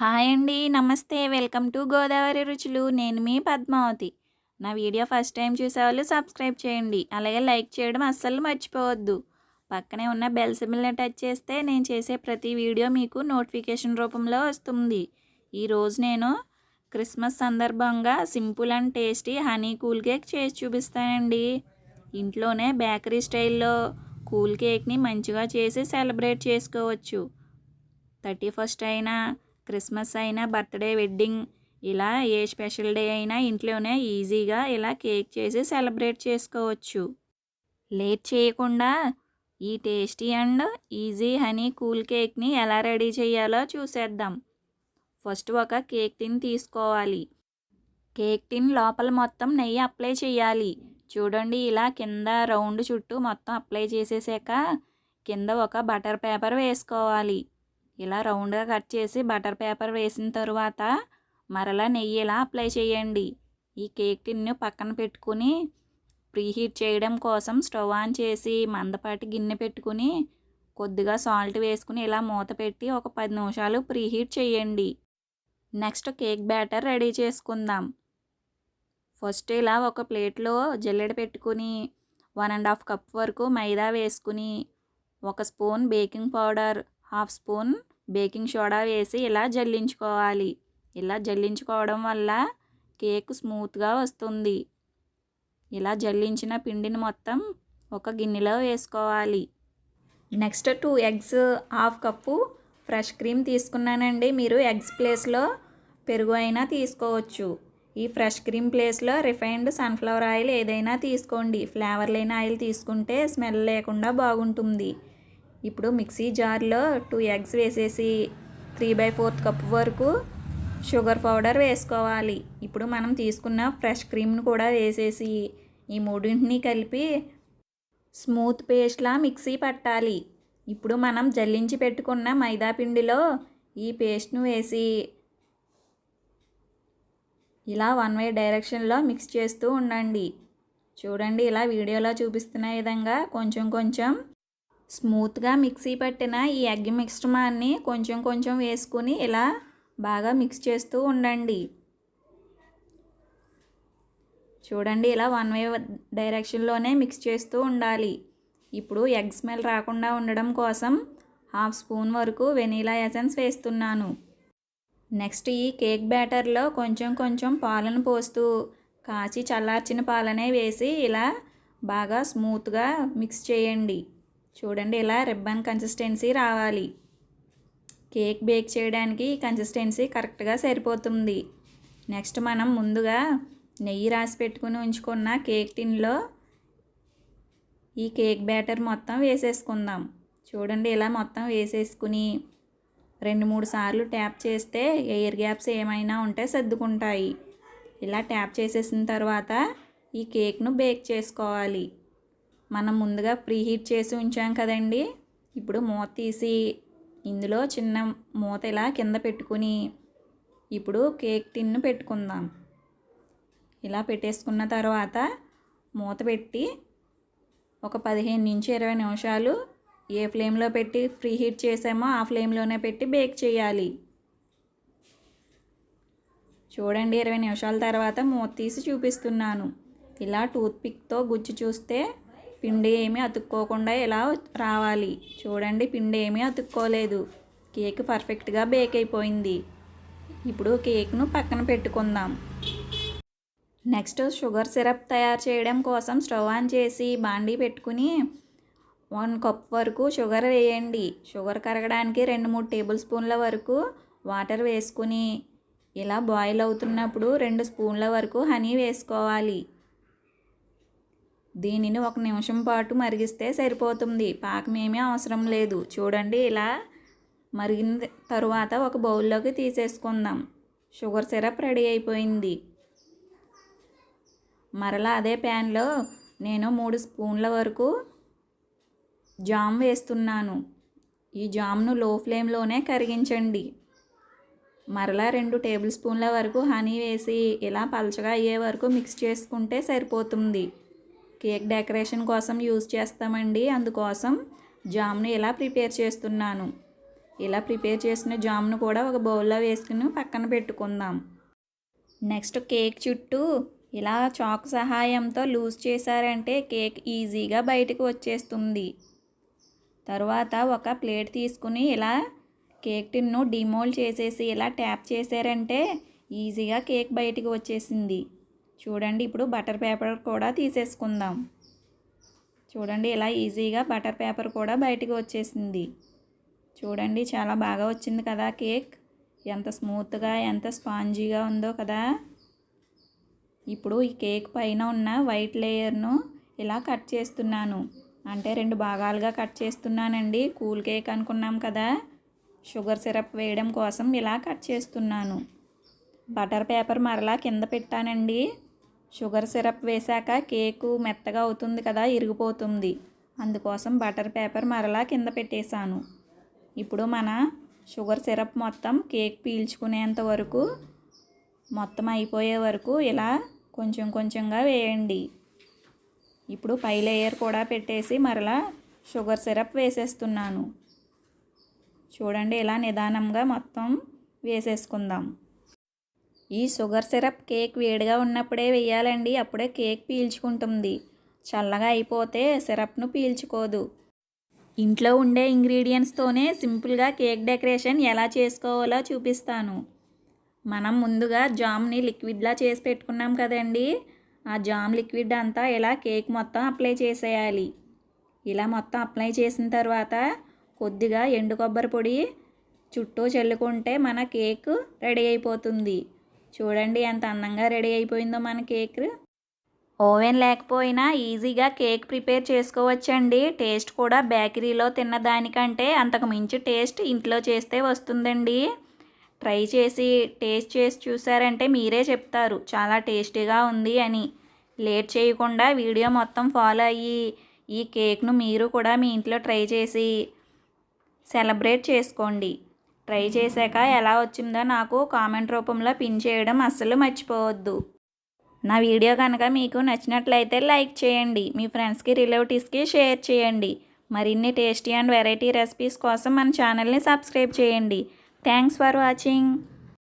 Hi అండి నమస్తే. Welcome to Godavari రుచులు. నేను మీ పద్మావతి. నా వీడియో ఫస్ట్ టైం చూసే వాళ్ళు సబ్స్క్రైబ్ చేయండి. అలాగే లైక్ చేయడం అస్సలు మర్చిపోవద్దు. పక్కనే ఉన్న బెల్ సిమ్ని టచ్ చేస్తే నేను చేసే ప్రతి వీడియో మీకు నోటిఫికేషన్ రూపంలో వస్తుంది. ఈరోజు నేను క్రిస్మస్ సందర్భంగా simple and tasty honey cool cake చేసి చూపిస్తానండి. ఇంట్లోనే బేకరీ స్టైల్లో కూల్ కేక్ని మంచిగా చేసి సెలబ్రేట్ చేసుకోవచ్చు. థర్టీ ఫస్ట్ అయినా క్రిస్మస్ అయినా బర్త్డే వెడ్డింగ్ ఇలా ఏ స్పెషల్ డే అయినా ఇంట్లోనే ఈజీగా ఇలా కేక్ చేసి సెలబ్రేట్ చేసుకోవచ్చు. లేట్ చేయకుండా ఈ tasty and easy honey cool కేక్ని ఎలా రెడీ చేయాలో చూసేద్దాం. ఫస్ట్ ఒక కేక్ టిన్ తీసుకోవాలి. కేక్ టిన్ లోపల మొత్తం నెయ్యి అప్లై చేయాలి. చూడండి ఇలా కింద రౌండ్ చుట్టూ మొత్తం అప్లై చేసేసాక కింద ఒక బటర్ పేపర్ వేసుకోవాలి. ఇలా రౌండ్గా కట్ చేసి బటర్ పేపర్ వేసిన తరువాత మరలా నెయ్యి ఇలా అప్లై చేయండి. ఈ కేక్ టిన్ను పక్కన పెట్టుకుని ప్రీహీట్ చేయడం కోసం స్టవ్ ఆన్ చేసి మందపాటి గిన్నె పెట్టుకుని కొద్దిగా సాల్ట్ వేసుకుని ఇలా మూత పెట్టి ఒక పది నిమిషాలు ప్రీహీట్ చేయండి. నెక్స్ట్ కేక్ బ్యాటర్ రెడీ చేసుకుందాం. ఫస్ట్ ఇలా ఒక ప్లేట్లో జల్లెడ పెట్టుకుని వన్ అండ్ హాఫ్ కప్ వరకు మైదా వేసుకుని ఒక spoon baking powder half spoon baking soda వేసి ఇలా జల్లించుకోవాలి. ఇలా జల్లించుకోవడం వల్ల కేక్ స్మూత్గా వస్తుంది. ఇలా జల్లించిన పిండిని మొత్తం ఒక గిన్నెలో వేసుకోవాలి. Next two eggs half cup fresh cream తీసుకున్నానండి. మీరు ఎగ్స్ ప్లేస్లో పెరుగు అయినా తీసుకోవచ్చు. ఈ ఫ్రెష్ క్రీమ్ ప్లేస్లో రిఫైన్డ్ సన్ఫ్లవర్ ఆయిల్ ఏదైనా తీసుకోండి. ఫ్లేవర్ లేని ఆయిల్ తీసుకుంటే స్మెల్ లేకుండా బాగుంటుంది. ఇప్పుడు మిక్సీ జార్లో టూ ఎగ్స్ వేసేసి త్రీ బై ఫోర్త్ కప్ వరకు షుగర్ పౌడర్ వేసుకోవాలి. ఇప్పుడు మనం తీసుకున్న ఫ్రెష్ క్రీమ్ను కూడా వేసేసి ఈ మూడింటిని కలిపి స్మూత్ పేస్ట్లా మిక్సీ పట్టాలి. ఇప్పుడు మనం జల్లించి పెట్టుకున్న మైదా పిండిలో ఈ పేస్ట్ను వేసి ఇలా వన్ వే డైరెక్షన్లో మిక్స్ చేస్తూ ఉండండి. చూడండి ఇలా వీడియోలో చూపిస్తున్న విధంగా కొంచెం కొంచెం స్మూత్గా మిక్సీ పట్టిన ఈ ఎగ్ మిశ్రమాన్ని కొంచెం కొంచెం వేసుకుని ఇలా బాగా మిక్స్ చేస్తూ ఉండండి. చూడండి ఇలా వన్ వే డైరెక్షన్లోనే మిక్స్ చేస్తూ ఉండాలి. ఇప్పుడు ఎగ్ స్మెల్ రాకుండా ఉండడం కోసం హాఫ్ స్పూన్ వరకు వెనీలా ఎసెన్స్ వేస్తున్నాను. నెక్స్ట్ ఈ కేక్ బ్యాటర్లో కొంచెం కొంచెం పాలను పోస్తూ కాచి చల్లార్చిన పాలనే వేసి ఇలా బాగా స్మూత్గా మిక్స్ చేయండి. చూడండి ఇలా రిబ్బన్ కన్సిస్టెన్సీ రావాలి. కేక్ బేక్ చేయడానికి కన్సిస్టెన్సీ కరెక్ట్గా సరిపోతుంది. నెక్స్ట్ మనం ముందుగా నెయ్యి రాసి పెట్టుకుని ఉంచుకున్న కేక్ టిన్లో ఈ కేక్ బ్యాటర్ మొత్తం వేసేసుకుందాం. చూడండి ఇలా మొత్తం వేసేసుకుని రెండు మూడు సార్లు ట్యాప్ చేస్తే ఎయిర్ గ్యాప్స్ ఏమైనా ఉంటే సర్దుకుంటాయి. ఇలా ట్యాప్ చేసేసిన తర్వాత ఈ కేక్ను బేక్ చేసుకోవాలి. మనం ముందుగా ప్రీహీట్ చేసి ఉంచాం కదండి. ఇప్పుడు మూత తీసి ఇందులో చిన్న మూత ఇలా కింద పెట్టుకుని ఇప్పుడు కేక్ టిన్ను పెట్టుకుందాం. ఇలా పెట్టేసుకున్న తర్వాత మూత పెట్టి ఒక పదిహేను నుంచి ఇరవై నిమిషాలు ఏ ఫ్లేమ్లో పెట్టి ఫ్రీ హీట్ చేసామో ఆ ఫ్లేమ్లోనే పెట్టి బేక్ చేయాలి. చూడండి ఇరవై నిమిషాల తర్వాత మూత తీసి చూపిస్తున్నాను. ఇలా టూత్పిక్తో గుచ్చి చూస్తే పిండి ఏమీ అతుక్కోకుండా ఇలా రావాలి? చూడండి పిండి ఏమీ అతుక్కోలేదు. కేక్ పర్ఫెక్ట్గా బేక్ అయిపోయింది. ఇప్పుడు కేక్ను పక్కన పెట్టుకుందాం. నెక్స్ట్ షుగర్ సిరప్ తయారు చేయడం కోసం స్టవ్ ఆన్ చేసి బాండీ పెట్టుకుని వన్ కప్ వరకు షుగర్ వేయండి. షుగర్ కరగడానికి రెండు మూడు టేబుల్ స్పూన్ల వరకు వాటర్ వేసుకుని ఇలా బాయిల్ అవుతున్నప్పుడు రెండు స్పూన్ల వరకు హనీ వేసుకోవాలి. దీనిని ఒక నిమిషం పాటు మరిగిస్తే సరిపోతుంది. పాకం ఏమీ అవసరం లేదు. చూడండి ఇలా మరిగిన తరువాత ఒక బౌల్లోకి తీసేసుకుందాం. షుగర్ సిరప్ రెడీ అయిపోయింది. మరలా అదే ప్యాన్లో నేను మూడు స్పూన్ల వరకు జామ్ వేస్తున్నాను. ఈ జామ్ను లో ఫ్లేమ్లోనే కరిగించండి. మరలా రెండు టేబుల్ స్పూన్ల వరకు హనీ వేసి ఇలా పలచగా అయ్యే వరకు మిక్స్ చేసుకుంటే సరిపోతుంది. కేక్ డెకరేషన్ కోసం యూజ్ చేస్తామండి. అందుకోసం జామ్ను ఇలా ప్రిపేర్ చేస్తున్నాను. ఇలా ప్రిపేర్ చేసిన జామ్ను కూడా ఒక బౌల్లో వేసుకుని పక్కన పెట్టుకుందాం. నెక్స్ట్ కేక్ చుట్టూ ఇలా చాక్ సహాయంతో లూజ్ చేశారంటే కేక్ ఈజీగా బయటకు వచ్చేస్తుంది. తర్వాత ఒక ప్లేట్ తీసుకుని ఇలా కేక్ టిన్ను డిమోల్డ్ చేసేసి ఇలా ట్యాప్ చేశారంటే ఈజీగా కేక్ బయటికి వచ్చేసింది. చూడండి ఇప్పుడు బటర్ పేపర్ కూడా తీసేసుకుందాం. చూడండి ఇలా ఈజీగా బటర్ పేపర్ కూడా బయటికి వచ్చేసింది. చూడండి చాలా బాగా వచ్చింది కదా కేక్. ఎంత స్మూత్గా ఎంత స్పాంజీగా ఉందో కదా. ఇప్పుడు ఈ కేక్ పైన ఉన్న వైట్ లేయర్ను ఇలా కట్ చేస్తున్నాను. అంటే రెండు భాగాలుగా కట్ చేస్తున్నానండి. కూల్ కేక్ అనుకున్నాం కదా. షుగర్ సిరప్ వేయడం కోసం ఇలా కట్ చేస్తున్నాను. బటర్ పేపర్ మరలా కింద పెట్టానండి. షుగర్ సిరప్ వేశాక కేకు మెత్తగా అవుతుంది కదా ఇరిగిపోతుంది. అందుకోసం బటర్ పేపర్ మరలా కింద పెట్టేశాను. ఇప్పుడు మన షుగర్ సిరప్ మొత్తం కేక్ పీల్చుకునేంత వరకు మొత్తం అయిపోయే వరకు ఇలా కొంచెం కొంచెంగా వేయండి. ఇప్పుడు పై లేయర్ కూడా పెట్టేసి మరలా షుగర్ సిరప్ వేసేస్తున్నాను. చూడండి ఇలా నిదానంగా మొత్తం వేసేసుకుందాం. ఈ షుగర్ సిరప్ కేక్ వేడిగా ఉన్నప్పుడే వేయాలండి అప్పుడే కేక్ పీల్చుకుంటుంది. చల్లగా అయిపోతే సిరప్ను పీల్చుకోదు. ఇంట్లో ఉండే ఇంగ్రీడియంట్స్తోనే సింపుల్గా కేక్ డెకరేషన్ ఎలా చేసుకోవాలో చూపిస్తాను. మనం ముందుగా జామ్ని లిక్విడ్లా చేసి పెట్టుకున్నాం కదండి ఆ జామ్ లిక్విడ్ అంతా ఇలా కేక్ మొత్తం అప్లై చేసేయాలి. ఇలా మొత్తం అప్లై చేసిన తర్వాత కొద్దిగా ఎండు కొబ్బరి పొడి చుట్టూ చల్లుకుంటే మన కేక్ రెడీ అయిపోతుంది. చూడండి ఎంత అందంగా రెడీ అయిపోయిందో మన కేక్ ఓవెన్ లేకపోయినా ఈజీగా కేక్ ప్రిపేర్ చేసుకోవచ్చండి. టేస్ట్ కూడా బేకరీలో తిన్న దానికంటే అంతకు మించి టేస్ట్ ఇంట్లో చేస్తే వస్తుందండి. ట్రై చేసి టేస్ట్ చేసి చూసారంటే మీరే చెప్తారు. చాలా టేస్టీగా ఉంది అని. లేట్ చేయకుండా వీడియో మొత్తం ఫాలో అయ్యి ఈ కేక్ను మీరు కూడా మీ ఇంట్లో ట్రై చేసి సెలబ్రేట్ చేసుకోండి. ట్రై చేశాక ఎలా వచ్చిందో నాకు కామెంట్ రూపంలో పిన్ చేయడం అస్సలు మర్చిపోవద్దు. నా వీడియో కనుక మీకు నచ్చినట్లయితే లైక్ చేయండి. మీ ఫ్రెండ్స్కి రిలేటివ్స్కి షేర్ చేయండి. మరిన్ని టేస్టీ అండ్ వెరైటీ రెసిపీస్ కోసం మన ఛానల్ని సబ్స్క్రైబ్ చేయండి. Thanks for watching.